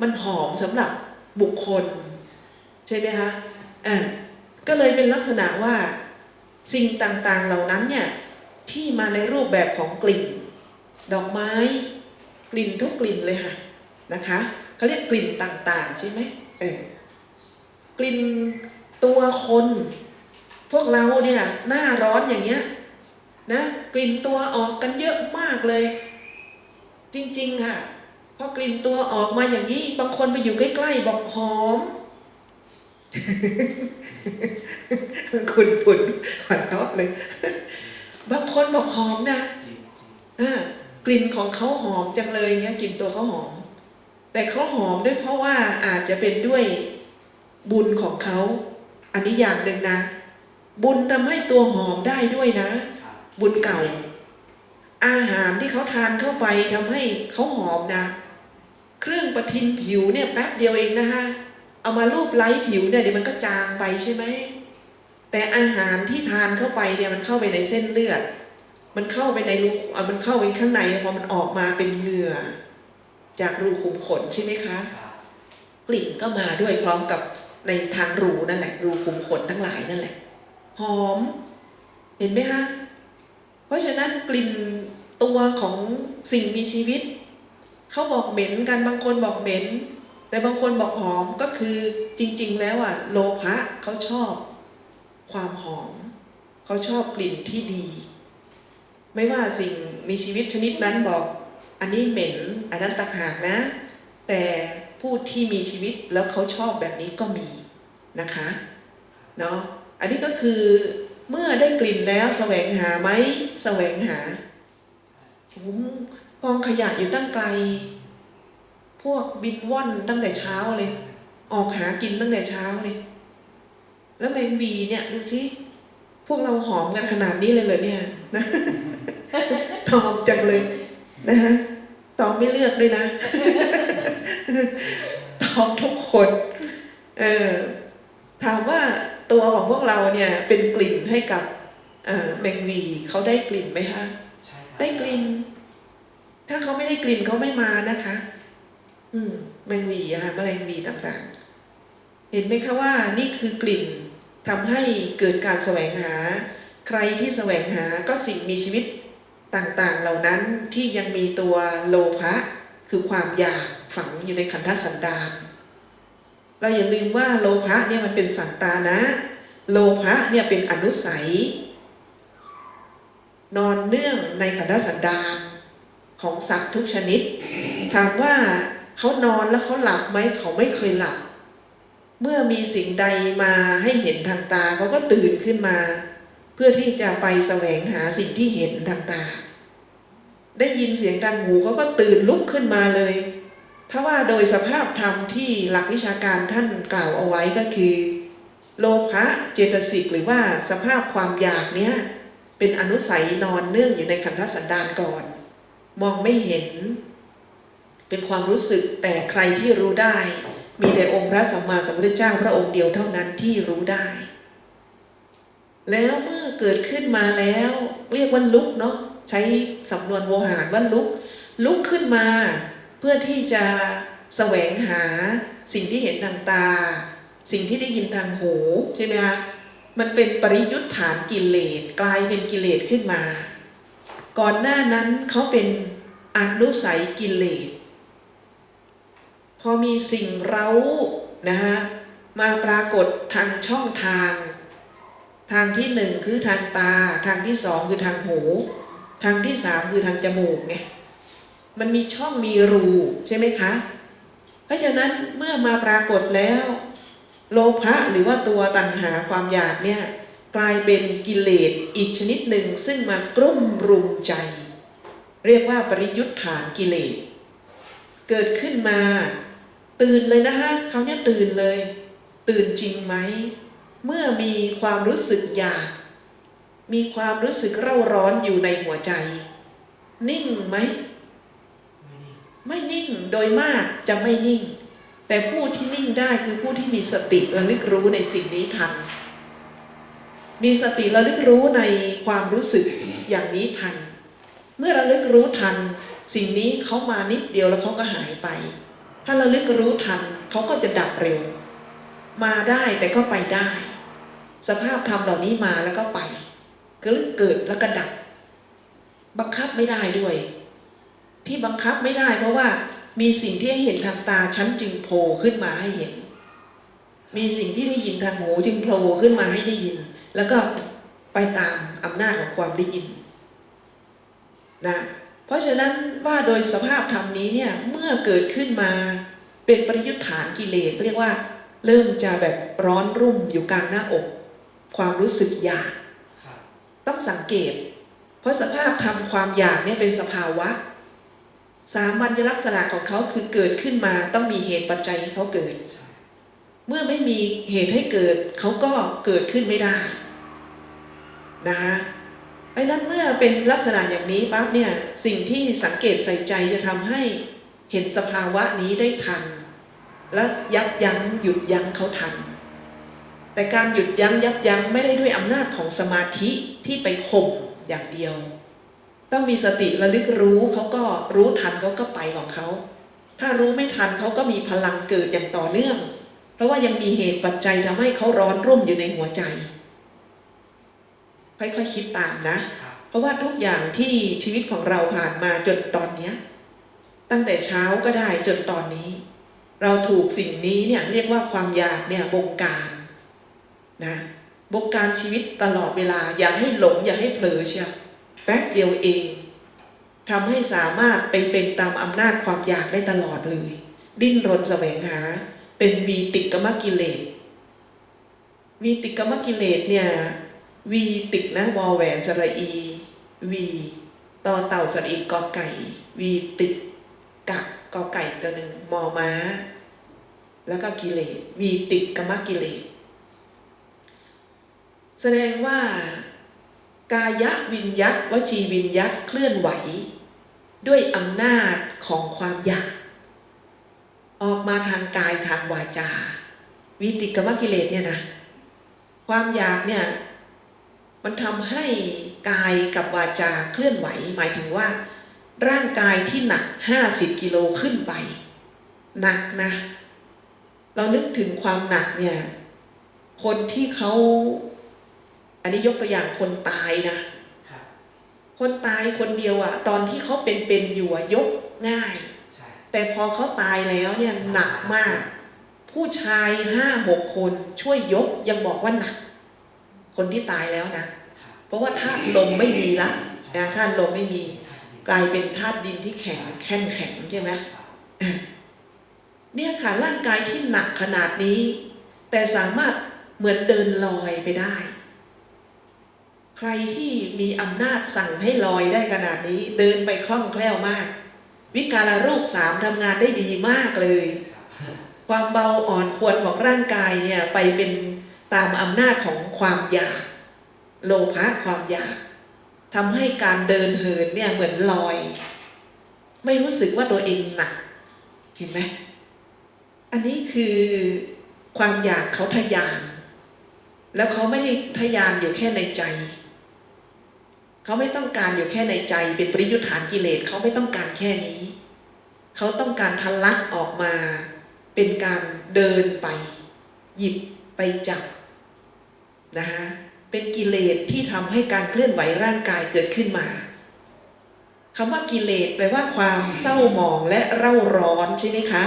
มันหอมสำหรับบุคคล ใช่ไหมคะอ่าก็เลยเป็นลักษณะว่าสิ่งต่างๆเหล่านั้นเนี่ยที่มาในรูปแบบของกลิ่น ดอกไม้ กลิ่นทุกกลิ่นเลยค่ะนะคะเขาเรียกกลิ่นต่างๆ ใช่ไหมเออกลิ่นตัวคน พวกเราเนี่ยหน้าร้อนอย่างเงี้ยนะกลิ่นตัวออกกันเยอะมากเลย จริงๆค่ะ พอกลิ่นตัวออกมาอย่างนี้ บางคนไปอยู่ใกล้ๆบอกหอม คุณผุนหัวเราะเลย บางคนบอกหอมนะอ่ากลิ่นของเขาหอมจังเลยเงี้ยกลิ่นตัวเขาหอม แต่เขาหอมด้วยเพราะว่าอาจจะเป็นด้วยบุญของเขา อันนี้อย่างหนึ่งนะ บุญทำให้ตัวหอมได้ด้วยนะ บุญเก่าอาหารที่เขาทานเข้าไปทำให้เขาหอมนะ เครื่องประทินผิวเนี่ยแป๊บเดียวเองนะฮะเอามาลูบไล้ผิวเนี่ยเดี๋ยวมันก็จางไปใช่ไหมแต่อาหารที่ทานเข้าไปเนี่ยมันเข้าไปในเส้นเลือด มันเข้าไปในรูอะมันเข้าไปข้างในเนี่ยพอมันออกมาเป็นเหงื่อ จากรูขุมขนใช่ไหมคะ กลิ่นก็มาด้วยพร้อมกับในทางรูนั่นแหละ รูขุมขนทั้งหลายนั่นแหละ หอม เห็นไหมคะเพราะฉะนั้นกลิ่นตัวของสิ่งมีชีวิต เขาบอกเหม็นกันบางคนบอกเหม็น แต่บางคนบอกหอมก็คือจริง ๆ แล้วอะโลภะเขาชอบความหอม เขาชอบกลิ่นที่ดี ไม่ว่าสิ่งมีชีวิตชนิดนั้นบอกอันนี้เหม็นอันนั้นต่างหากนะ แต่ผู้ที่มีชีวิตแล้วเขาชอบแบบนี้ก็มีนะคะเนาะอันนี้ก็คือเมื่อได้กลิ่นแล้วแสวงหาไหมแสวงหาผม กองขยะอยู่ตั้งไกล พวกบินว่อนตั้งแต่เช้าเลย ออกหากินตั้งแต่เช้าเลย แล้วแมงวีเนี่ยดูสิพวกเราหอมกันขนาดนี้เลยเหรอเนี่ยนะหอมจังเลยนะฮะตอมไม่เลือกด้วยนะตอมทุกคนเออถามว่าตัวของพวกเราเนี่ยเป็นกลิ่นให้กับเอ่อแมงวีเขาได้กลิ่นไหมคะใช่ครับได้กลิ่น ถ้าเขาไม่ได้กลิ่นเขาไม่มานะคะ อืมแมงวีอะค่ะแมลงวีต่างๆ เห็นไหมคะว่านี่คือกลิ่นทำให้เกิดการแสวงหา ใครที่แสวงหาก็สิ่งมีชีวิตต่างๆ เหล่านั้นที่ยังมีตัวโลภะคือความอยากฝังอยู่ในขันธสันดานเราอย่าลืมว่าโลภะเนี่ยมันเป็นสันตานะ โลภะเนี่ยเป็นอนุสัย นอนเนื่องในขันธสันดาน ของสัตว์ทุกชนิด ถามว่าเขานอนแล้วเขาหลับไหมเขาไม่เคยหลับ เมื่อมีสิ่งใดมาให้เห็นทางตาเขาก็ตื่นขึ้นมา เพื่อที่จะไปแสวงหาสิ่งที่เห็นทางตา ได้ยินเสียงดังหูเขาก็ตื่นลุกขึ้นมาเลยถ้าว่าโดยสภาพธรรมที่หลักวิชาการท่านกล่าวเอาไว้ก็คือ โลภะเจตสิกหรือว่าสภาพความอยากเนี้ยเป็นอนุสัยนอนเนื่องอยู่ในขันธสันดานก่อน มองไม่เห็น เป็นความรู้สึกแต่ใครที่รู้ได้ มีแต่องค์พระสัมมาสัมพุทธเจ้าพระองค์เดียวเท่านั้นที่รู้ได้ แล้วเมื่อเกิดขึ้นมาแล้ว เรียกว่าลุกเนาะใช้สำนวนโวหารว่าลุก ลุกขึ้นมา เพื่อที่จะแสวงหาสิ่งที่เห็นทางตา สิ่งที่ได้ยินทางหูใช่ไหมคะมันเป็นปริยุทธฐานกิเลสกลายเป็นกิเลสขึ้นมา ก่อนหน้านั้นเขาเป็นอนุสัยกิเลส พอมีสิ่งเร้านะฮะมาปรากฏทางช่องทาง ทางที่หนึ่งคือทางตา ทางที่สองคือทางหู ทางที่สามคือทางจมูกไง มันมีช่องมีรูใช่ไหมคะ เพราะฉะนั้นเมื่อมาปรากฏแล้ว โลภะหรือว่าตัวตัณหาความอยากเนี่ย กลายเป็นกิเลสอีกชนิดหนึ่งซึ่งมากรุ่มรุมใจ เรียกว่าปริยุทธฐานกิเลส เกิดขึ้นมา ตื่นเลยนะฮะเขาเนี่ยตื่นเลย ตื่นจริงไหม เมื่อมีความรู้สึกอยาก มีความรู้สึกเร่าร้อนอยู่ในหัวใจ นิ่งไหม ไม่นิ่งไม่นิ่งโดยมากจะไม่นิ่ง แต่ผู้ที่นิ่งได้คือผู้ที่มีสติระลึกรู้ในสิ่งนี้ทัน มีสติระลึกรู้ในความรู้สึกอย่างนี้ทัน เมื่อระลึกรู้ทัน สิ่งนี้เขามานิดเดียวแล้วเขาก็หายไป ถ้าเราลึกรู้ทันเขาก็จะดับเร็ว มาได้แต่ก็ไปได้ สภาพธรรมเหล่านี้มาแล้วก็ไปก็ลึกเกิดแล้วก็ดับ บังคับไม่ได้ด้วย ที่บังคับไม่ได้เพราะว่ามีสิ่งที่ให้เห็นทางตาฉันจึงโผล่ขึ้นมาให้เห็น มีสิ่งที่ได้ยินทางหูจึงโผล่ขึ้นมาให้ได้ยิน แล้วก็ไปตามอำนาจของความได้ยินนะเพราะฉะนั้นว่าโดยสภาพธรรมนี้เนี่ยเมื่อเกิดขึ้นมาเป็นปริยุทธฐานกิเลสเรียกว่า เริ่มจะแบบร้อนรุ่มอยู่กลางหน้าอก ความรู้สึกอยาก ต้องสังเกต เพราะสภาพธรรมความอยากเนี่ยเป็นสภาวะ สามัญลักษณะของเขาคือเกิดขึ้นมาต้องมีเหตุปัจจัยให้เขาเกิดใเมื่อไม่มีเหตุให้เกิดเขาก็เกิดขึ้นไม่ได้นะคะเพราะฉะนั้นเมื่อเป็นลักษณะอย่างนี้ปั๊บเนี่ยสิ่งที่สังเกตใส่ใจจะทำให้เห็นสภาวะนี้ได้ทัน และยับยั้งหยุดยั้งเขาทัน แต่การหยุดยั้งยับยั้งไม่ได้ด้วยอำนาจของสมาธิที่ไปข่มอย่างเดียว ต้องมีสติระลึกรู้เขาก็รู้ทันเขาก็ไปของเขา ถ้ารู้ไม่ทันเขาก็มีพลังเกิดอย่างต่อเนื่อง เพราะว่ายังมีเหตุปัจจัยทำให้เขาร้อนรุ่มอยู่ในหัวใจ ค่อยๆคคิดตามนะครับเพราะว่าทุกอย่างที่ชีวิตของเราผ่านมาจนตอนเนี้ย ตั้งแต่เช้าก็ได้จนตอนนี้ เราถูกสิ่งนี้เนี่ยเรียกว่าความอยากเนี่ยบงการนะบงการชีวิตตลอดเวลา อย่าให้หลงอย่าให้เผลอเชียวแป๊บเดียวเองทำให้สามารถไปเป็นตามอำนาจความอยากได้ตลอดเลย ดิ้นรนแสวงหา เป็นวีติกมกิเลสวีติกกมกิเลสเนี่ยวีติกนะวอแหวนจระอีวีต่อเต่าสระอีกอไก่ วีติกกะกอไก่ตัวหนึ่งมอม้า แล้วก็กิเลสวีติกกมกิเลสแสดงว่ากายวิญยัตวจีวิญยัตเคลื่อนไหว ด้วยอำนาจของความอยาก ออกมาทางกายทางวาจา วิติกรรมกิเลสเนี่ยนะความอยากเนี่ยมันทำให้กายกับวาจาเคลื่อนไหว หมายถึงว่า ร่างกายที่หนัก 50 กิโลขึ้นไป หนักนะ เรานึกถึงความหนักเนี่ย คนที่เขา อันนี้ยกตัวอย่างคนตายนะครับคนตายคนเดียวอะตอนที่เขาเป็นเป็นๆอยู่อะยกง่ายใช่ แต่พอเขาตายแล้วเนี่ยหนักมาก ผู้ชายห้าหกคนช่วยยกยังบอกว่าหนัก คนที่ตายแล้วนะ เพราะว่าธาตุลมไม่มีละนะธาตุลมไม่มี กลายเป็นธาตุดินที่แข็งแข็งแข็งใช่ไหมเนี่ยค่ะร่างกายที่หนักขนาดนี้ แต่สามารถเหมือนเดินลอยไปได้ ใครที่มีอำนาจสั่งให้ลอยได้ขนาดนี้ เดินไปคล่องแคล่วมาก วิการรูปสามทำงานได้ดีมากเลยครับความเบาอ่อนควรของร่างกายเนี่ยไปเป็นตามอำนาจของความอยาก โลภะความอยากทำให้การเดินเหินเนี่ยเหมือนลอย ไม่รู้สึกว่าตัวเองหนักเห็นไหมอันนี้คือความอยากเขาทะยาน แล้วเขาไม่ได้ทะยานอยู่แค่ในใจ เขาไม่ต้องการอยู่แค่ในใจ เป็นปริยุทธานกิเลสเขาไม่ต้องการแค่นี้ เขาต้องการทะลักออกมา เป็นการเดินไป หยิบไปจับนะคะเป็นกิเลสที่ทำให้การเคลื่อนไหวร่างกายเกิดขึ้นมาคำว่ากิเลสแปลว่าความเศร้าหมองและเร่าร้อนใช่ไหมคะ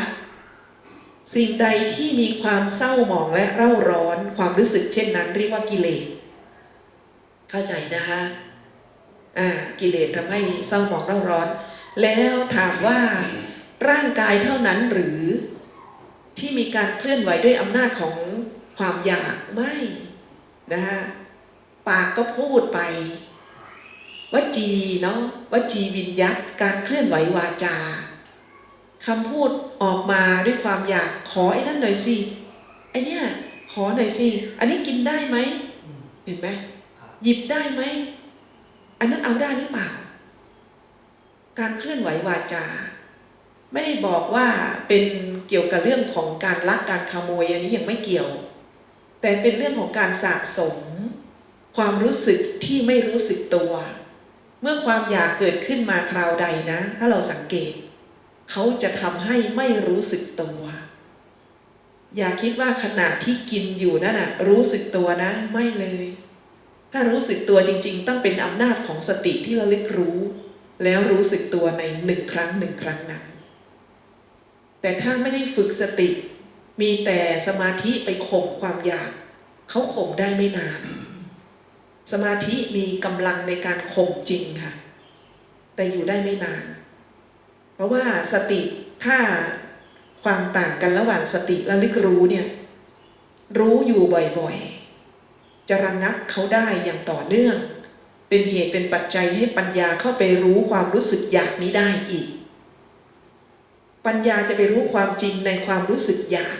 สิ่งใดที่มีความเศร้าหมองและเร่าร้อน ความรู้สึกเช่นนั้น เรียกว่ากิเลส เข้าใจนะคะ กิเลสทำให้เศร้าหมองเร่าร้อน แล้วถามว่าร่างกายเท่านั้นหรือที่มีการเคลื่อนไหวด้วยอำนาจของความอยากไม่นะคะปากก็พูดไปวจีเนาะวจีวิญยัตการเคลื่อนไหววาจาคำพูดออกมาด้วยความอยากขอไอ้นั่นหน่อยสิไอ้เนี่ยขอหน่อยสิอันนี้กินได้ไหมอืมเห็นไหมครับหยิบได้ไหม อันนั้นเอาได้หรือเปล่า การเคลื่อนไหววาจา ไม่ได้บอกว่าเป็นเกี่ยวกับเรื่องของการลักการขโมยอันนี้ยังไม่เกี่ยว แต่เป็นเรื่องของการสะสม ความรู้สึกที่ไม่รู้สึกตัว เมื่อความอยากเกิดขึ้นมาคราวใดนะ ถ้าเราสังเกต เขาจะทำให้ไม่รู้สึกตัว อย่าคิดว่าขณะที่กินอยู่นั่นนะรู้สึกตัวนะไม่เลย ถ้ารู้สึกตัวจริง ๆ ต้องเป็นอำนาจของสติที่ระลึกรู้ แล้วรู้สึกตัวในหนึ่งครั้งหนึ่งครั้งนั้น แต่ถ้าไม่ได้ฝึกสติ มีแต่สมาธิไปข่มความอยากเขาข่มได้ไม่นาน สมาธิมีกำลังในการข่มจริงค่ะ แต่อยู่ได้ไม่นาน เพราะว่าสติถ้าความต่างกันระหว่างสติและลึกรู้เนี่ย รู้อยู่บ่อยๆ จะระงับเขาได้อย่างต่อเนื่อง เป็นเหตุเป็นปัจจัยให้ปัญญาเข้าไปรู้ความรู้สึกอยากนี้ได้อีก ปัญญาจะไปรู้ความจริงในความรู้สึกอยาก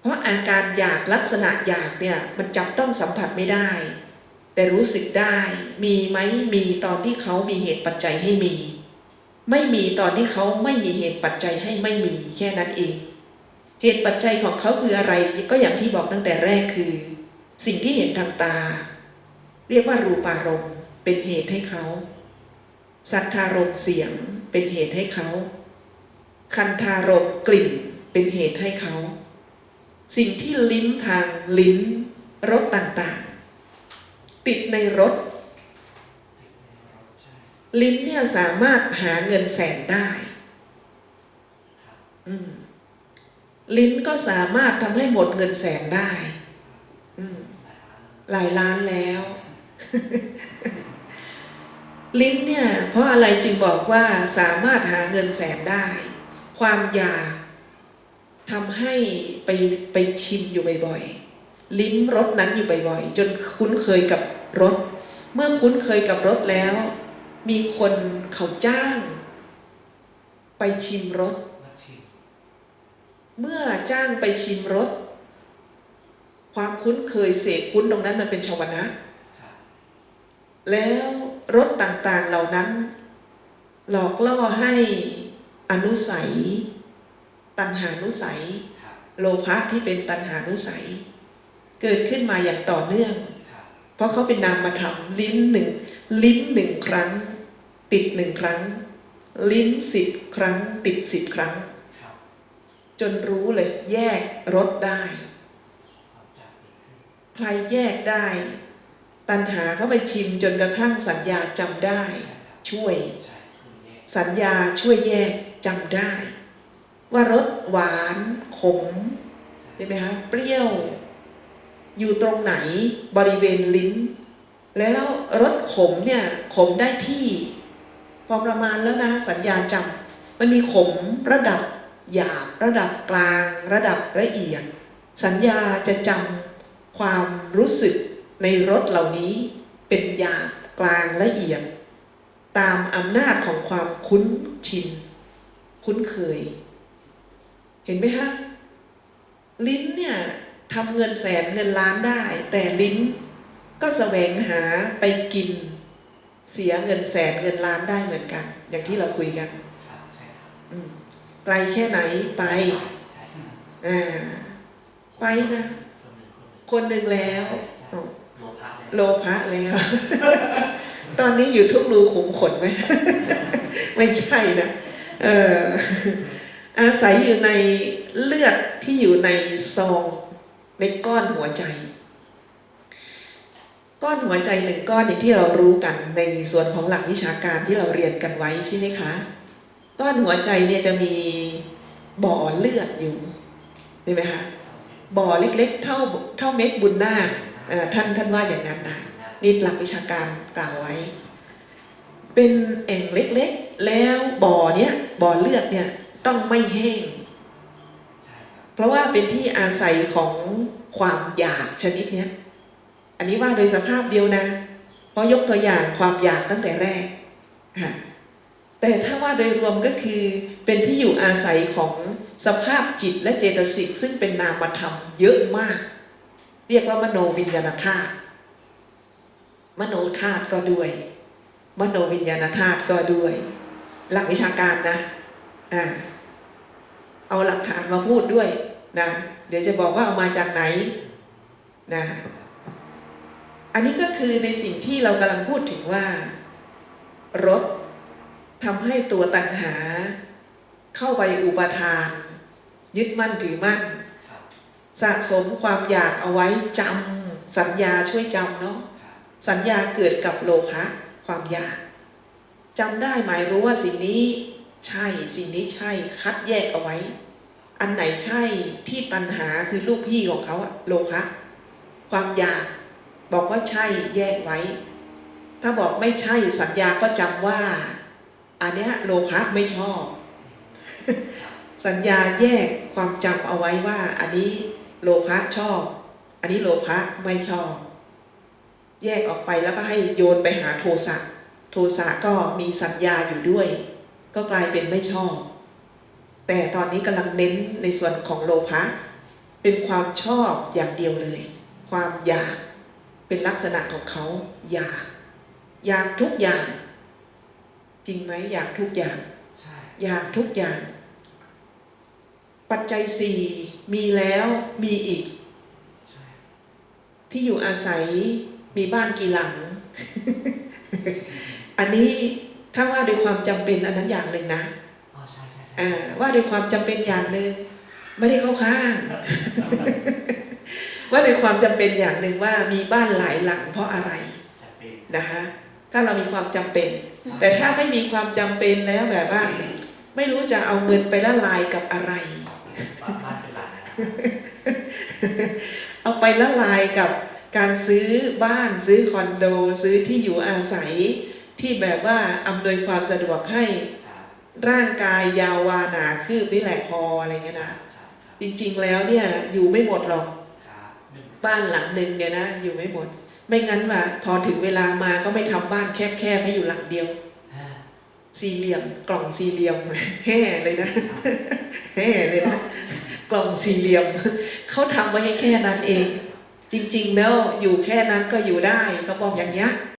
เพราะอาการอยากลักษณะอยากเนี่ยมันจับต้องสัมผัสไม่ได้ แต่รู้สึกได้มีไหมมีตอนที่เขามีเหตุปัจจัยให้มี ไม่มีตอนที่เขาไม่มีเหตุปัจจัยให้ไม่มีแค่นั้นเอง เหตุปัจจัยของเขาคืออะไรก็อย่างที่บอกตั้งแต่แรกคือ สิ่งที่เห็นทางตา เรียกว่ารูปารมณ์เป็นเหตุให้เขา สัทธารมณ์เสียงเป็นเหตุให้เขา คันธารมณ์กลิ่นเป็นเหตุให้เขา สิ่งที่ลิ้นทางลิ้นรสต่างๆ ติดในรสลิ้นเนี่ยสามารถหาเงินแสนได้ ลิ้นก็สามารถทำให้หมดเงินแสนได้ หลายล้านหลายล้านแล้ว ลิ้นเนี่ย เพราะอะไรจึงบอกว่าสามารถหาเงินแสนได้ ความอยากทำให้ไปไปชิมอยู่บ่อยๆ ลิ้มรสนั้นอยู่บ่อยๆ จนคุ้นเคยกับรส เมื่อคุ้นเคยกับรสแล้ว มีคนเขาจ้าง ไปชิมรสนักชิมเมื่อจ้างไปชิมรส ความคุ้นเคยเสกคุ้นตรงนั้นมันเป็นชาวนะครับแล้วรสต่างๆเหล่านั้น หลอกล่อให้อนุสัย ตัณหานุสัยครับโลภะที่เป็นตัณหานุสัย เกิดขึ้นมาอย่างต่อเนื่องครับเพราะเขาเป็นนามธรรมลิ้นหนึ่งลิ้นหนึ่งครั้ง ติดหนึ่งครั้ง ลิ้นสิบครั้ง ติดสิบครั้งครับจนรู้เลยแยกรสได้ ความจำเป็นขึ้น ใครแยกได้ ตัณหาเข้าไปชิมจนกระทั่งสัญญาจำได้ ช่วย สัญญาช่วยแยกจำได้ ว่ารสหวานขมใช่ใช่ไหมคะเปรี้ยว อยู่ตรงไหนบริเวณลิ้น แล้วรสขมเนี่ยขมได้ที่พอประมาณแล้วนะสัญญาจำมันมีขมระดับหยาบระดับกลาง ระดับละเอียด สัญญาจะจำ ความรู้สึกในรสเหล่านี้เป็นหยาบกลางละเอียด ตามอำนาจของความคุ้นชิน คุ้นเคย เห็นไหมคะลิ้นเนี่ยทำเงินแสนเงินล้านได้ แต่ลิ้นก็แสวงหาไปกิน เสียเงินแสนเงินล้านได้เหมือนกัน อย่างที่เราคุยกันครับใช่ครับอืมไกลแค่ไหนไปใช่ครับอ่าไปนะ คนหนึ่งคนหนึ่งคนหนึ่งแล้วใช่อ๋อโลภะเลยโลภะแล้ว ตอนนี้อยู่ทุกรูขุมขนไหม ไม่ใช่นะเอออาศัยอยู่ในเลือดที่อยู่ในซอง ในก้อนหัวใจ ก้อนหัวใจหนึ่งก้อนอย่างที่เรารู้กันในส่วนของหลักวิชาการที่เราเรียนกันไว้ใช่ไหมคะ ก้อนหัวใจเนี่ยจะมีบ่อเลือดอยู่เห็นไหมคะ บ่อเล็กๆ เท่าเท่าเม็ดบุญนาคท่านท่านว่าอย่างนั้นนะนี่หลักวิชาการกล่าวไว้ เป็นแอ่งเล็กๆ แล้วบ่อเนี้ยบ่อเลือดเนี่ยต้องไม่แห้ง เพราะว่าเป็นที่อาศัยของความอยากชนิดเนี้ยอันนี้ว่าโดยสภาพเดียวนะ เพราะยกตัวอย่างความอยากตั้งแต่แรกค่ะ แต่ถ้าว่าโดยรวมก็คือเป็นที่อยู่อาศัยของสภาพจิตและเจตสิกซึ่งเป็นนามธรรมเยอะมาก เรียกว่ามโนวิญญาณธาตุมโนธาตุก็ด้วย มโนวิญญาณธาตุก็ด้วย หลักวิชาการนะอ่าเอาหลักฐานมาพูดด้วยนะเดี๋ยวจะบอกว่าเอามาจากไหนนะอันนี้ก็คือในสิ่งที่เรากำลังพูดถึงว่ารถ ทำให้ตัวตัณหา เข้าไปอุปทาน ยึดมั่นถือมั่นครับสะสมความอยากเอาไว้จำสัญญาช่วยจำเนาะครับสัญญาเกิดกับโลภะความอยากจำได้หมายรู้ว่าสิ่งนี้ใช่สิ่งนี้ใช่คัดแยกเอาไว้ อันไหนใช่ที่ตัณหาคือลูกพี่ของเขาอะโลภะความอยากบอกว่าใช่แยกไว้ ถ้าบอกไม่ใช่สัญญาก็จำว่า อันนี้โลภะไม่ชอบ สัญญาแยกความจำเอาไว้ว่า อันนี้โลภะชอบ อันนี้โลภะไม่ชอบ แยกออกไปแล้วก็ให้โยนไปหาโทสะโทสะก็มีสัญญาอยู่ด้วย ก็กลายเป็นไม่ชอบ แต่ตอนนี้กำลังเน้นในส่วนของโลภะเป็นความชอบอย่างเดียวเลย ความอยากเป็นลักษณะของเขาอยาก อยากทุกอย่าง จริงไหมอยากทุกอย่างใช่อยากทุกอย่าง ปัจจัยสี่มีแล้วมีอีกใช่ที่อยู่อาศัยมีบ้านกี่หลัง อันนี้ถ้าว่าด้วยความจำเป็นอันนั้นอย่างหนึ่งนะอ๋อใช่ใช่ใช่อ่าว่าด้วยความจำเป็นอย่างหนึ่งไม่ได้เข้าข้าง ว่าด้วยความจำเป็นอย่างหนึ่งว่ามีบ้านหลายหลังเพราะอะไรจะเป็นนะคะ ถ้าเรามีความจำเป็น แต่ถ้าไม่มีความจำเป็นแล้วแบบว่า ไม่รู้จะเอาเงินไปละลายกับอะไรบ้านบ้านเป็นหลังนะเอาไปละลายกับการซื้อบ้านซื้อคอนโด ซื้อที่อยู่อาศัย ที่แบบว่าอำนวยความสะดวกให้ครับร่างกายยาววาหนาคืบนี่แหละพออะไรเงี้ยครันะบครับจริงๆแล้วเนี่ยอยู่ไม่หมดหรอกครับหนึ่งบ้านหลังหนึ่งเนี่ยนะอยู่ไม่หมด ไม่งั้นว่าพอถึงเวลามาก็ไม่ทำบ้านแคบๆให้อยู่หลังเดียวห้าสี่เหลี่ยมกล่องสี่เหลี่ยมแห่เลยนะแห่เลยนะกล่องสี่เหลี่ยมเขาทำไว้ให้แค่นั้นเอง จริง ๆ แล้วอยู่แค่นั้นก็อยู่ได้เขาบอกอย่างเงี้ยค